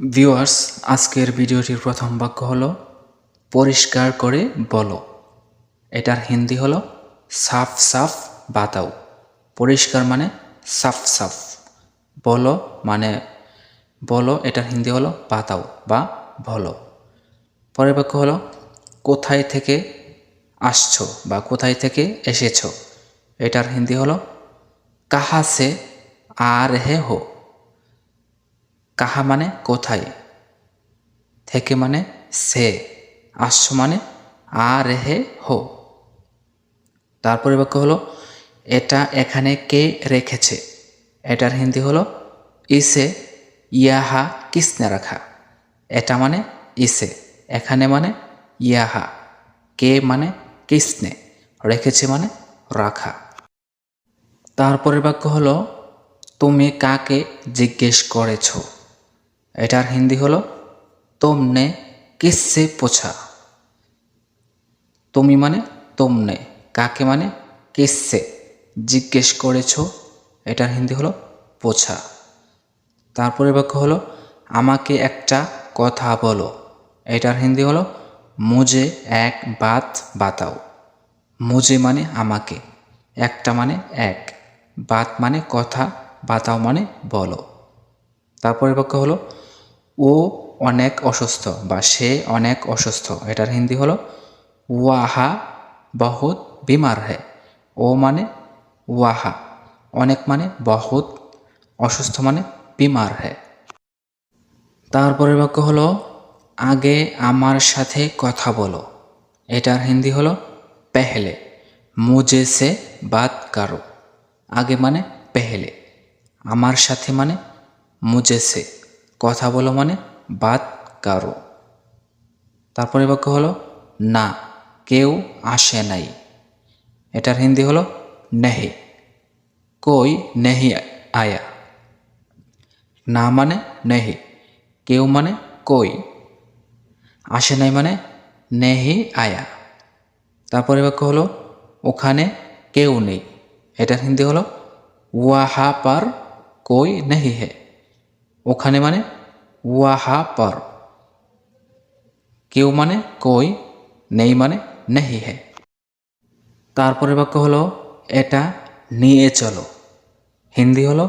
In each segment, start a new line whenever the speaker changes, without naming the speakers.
Viewers, আজকের ভিডিওটির প্রথম বাক্য হলো, পরিষ্কার করে বলো। এটার হিন্দি হলো, সাফ সাফ বাতাও। পরিষ্কার মানে সাফ সাফ। বলো মানে বলো এটার হিন্দি হলো বাতাও বা বলো। পরের বাক্য হলো, কোথায় থেকে আসছো বা কোথায় থেকে এসেছ? এটার হিন্দি হলো, কাহা সে আ রেহে হো। কাহা মানে কোথায়? থেকে মানে সে আসছো মানে আ রেহে হো তারপরে বাক্য হলো, এটা এখানে কে রেখেছে? এটার হিন্দি হলো, ইসে ইয়াহা কিসনে রাখা? এটা মানে ইসে, এখানে মানে ইয়াহা, কে মানে কিসনে, রেখেছে মানে রাখা। তারপরের বাক্য হলো, তুমি কাকে জিজ্ঞেস করেছ? এটার হিন্দি হলো, তোমনে কিসে পোছা? তুমি মানে তোমনে কাকে মানে? কিসে জিজ্ঞেস করেছ, এটার হিন্দি হলো, পোছা তারপরে বাক্য হলো, আমাকে একটা কথা বলো এটার হিন্দি হলো মুজে এক বাত বাতাও মুজে মানে আমাকে একটা মানে এক বাত মানে কথা বাতাও মানে বলো তারপরে বাক্য হলো ও অনেক অসুস্থ বা সে অনেক অসুস্থ। এটার হিন্দি হলো ওয়াহা বহুত বিমার হ্যায় ও মানে ওয়াহা। অনেক মানে বহুত, অসুস্থ মানে বিমার হ্যায় তারপরের বাক্য হলো, আগে আমার সাথে কথা বলো। এটার হিন্দি হলো পেহলে। মুজে সে বাত কারও। আগে মানে পেহলে। আমার সাথে মানে মুজে সে কথা বলো মানে বাদ কারও। তারপরে বাক্য হলো, না, কেউ আসে নাই। এটার হিন্দি হলো, নেহি। কই নেহি আয়া? না মানে নেহি, কেউ মানে কই? আসে নাই মানে নেহি আয়া। তারপরে বাক্য হলো, ওখানে কেউ নেই। এটার হিন্দি হলো, ওয়াহা পার কই নেহি হে? ওখানে মানে ওয়াহা পার কেউ মানে কই? নেই মানে নেহি হে। তারপরে বাক্য হলো, এটা নিয়ে চলো। হিন্দি হলো,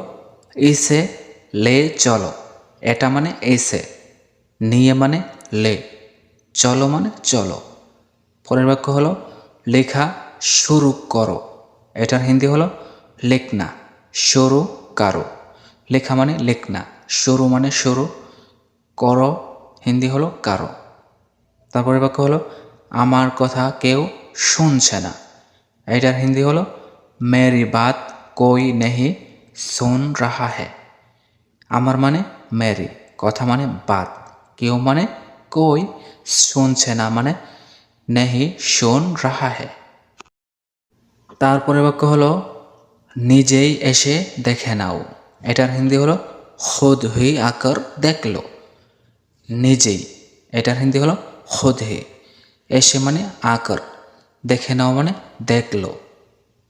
ইসে লে চলো। এটা মানে এসে, নিয়ে মানে লে, চলো মানে চলো। পরের বাক্য হলো, লেখা শুরু করো। এটার হিন্দি হলো, লেখনা, শুরু কারও। লেখা মানে লেখনা। শুরু মানে শুরু, করো, হিন্দি হলো কারও। তারপরে বাক্য হলো, আমার কথা কেউ শুনছে না। এটার হিন্দি হলো, মেরি বাত কই নেহি শুন রাহা হে। আমার মানে মেরি, কথা মানে বাত। কেউ মানে কই শুনছে না মানে নেহি শোন রাহা হে। তারপরে বাক্য হলো, নিজেই এসে দেখে নাও। এটার হিন্দি হলো খুদ হুই আকর দেখল। নিজেই, এটার হিন্দি হলো খোদ হি। এসে মানে আকর, দেখে নাও মানে দেখল।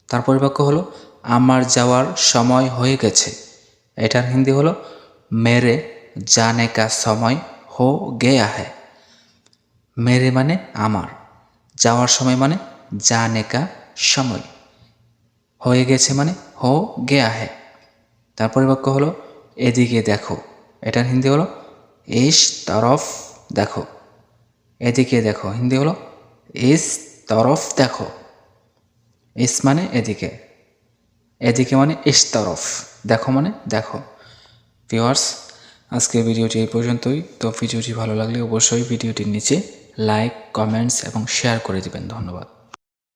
তারপরে বাক্য হলো, আমার যাওয়ার সময় হয়ে গেছে। এটার হিন্দি হলো, মেরে জানে কা সময় হো গেয়া হ্যায় মেরে মানে আমার, যাওয়ার সময় মানে জানে কা সময়। হয়ে গেছে মানে হো গেয়া হ্যায় তারপরে বাক্য হলো এদিকে দেখো। এটার হিন্দি হলো, ইস তরফ দেখো। এদিকে দেখো, হিন্দি হলো, ইস তরফ দেখো। ইস মানে এদিকে। এদিকে মানে ইস তরফ। দেখো মানে দেখো। ভিওয়ার্স আজকের ভিডিওটি এই পর্যন্তই। তো ভিডিওটি ভালো লাগলে অবশ্যই ভিডিওটির নিচে লাইক, কমেন্টস এবং শেয়ার করে দিবেন। ধন্যবাদ।